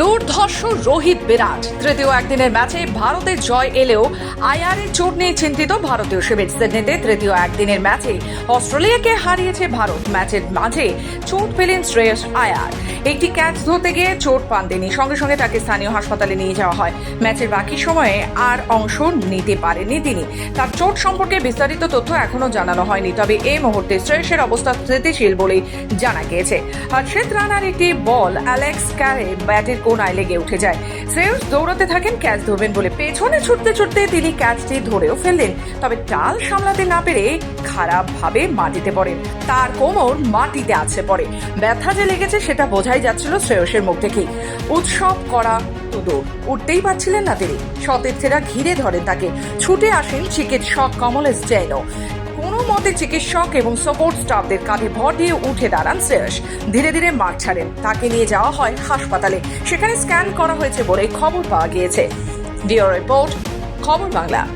দুর্ধর্ষ রোহিত বিরাট। তৃতীয় একদিনের ম্যাচে ভারতের জয় এলেও আইআরের চোট নিয়ে চিন্তিত ভারতীয় শিবির। সিডনিতে তৃতীয় একদিনের ম্যাচে অস্ট্রেলিয়াকে হারিয়েছে ভারত। ম্যাচের মাঝে চোট পেলেন শ্রেয়স আয়ার। একটি ক্যাচ ধরতে গিয়ে চোট পান তিনি। সঙ্গে সঙ্গে তাকে স্থানীয় হাসপাতালে নিয়ে যাওয়া হয়। ম্যাচের বাকি সময়ে আর অংশ নিতে পারেননি তিনি। তার চোট সম্পর্কে বিস্তারিত তথ্য এখনও জানানো হয়নি। তবে এই মুহূর্তে শ্রেয়সের অবস্থা স্থিতিশীল বলেই জানা গিয়েছে। হর্ষিত রানার একটি বল অ্যালেক্স ক্যারে ব্যাটের কোনায় লেগে উঠে যায়। শ্রেয়স দৌড়াতে থাকেন ক্যাচ ধরবেন বলে। পেছনে ছুটতে ছুটতে তিনি ক্যাচটি ধরেও ফেললেন। তবে টাল সামলাতে না পেরে খারাপভাবে মাটিতে পড়েন। তার কোমর মাটিতে আছে পড়ে। ব্যথা যে লেগেছে সেটা বোঝাই যাচ্ছিল শ্রেয়সের মুখ থেকেই উৎসব করা তো দৌড় উঠতেই পারছিলেন না তিনি। সতীর্থেরা ঘিরে ধরেন তাকে। ছুটে আসেন চিকিৎসক কমলেশ জৈনও। কোনো মতে চিকিৎসক এবং সাপোর্ট স্টাফদের কাঁধে ভর দিয়ে উঠে দাঁড়ান শ্রেয়স। ধীরে ধীরে মাঠ ছাড়েন। তাকে নিয়ে যাওয়া হয় হাসপাতালে। সেখানে স্ক্যান করা হয়েছে বলে খবর পাওয়া গিয়েছে। ডিও রিপোর্ট, খবর বাংলা।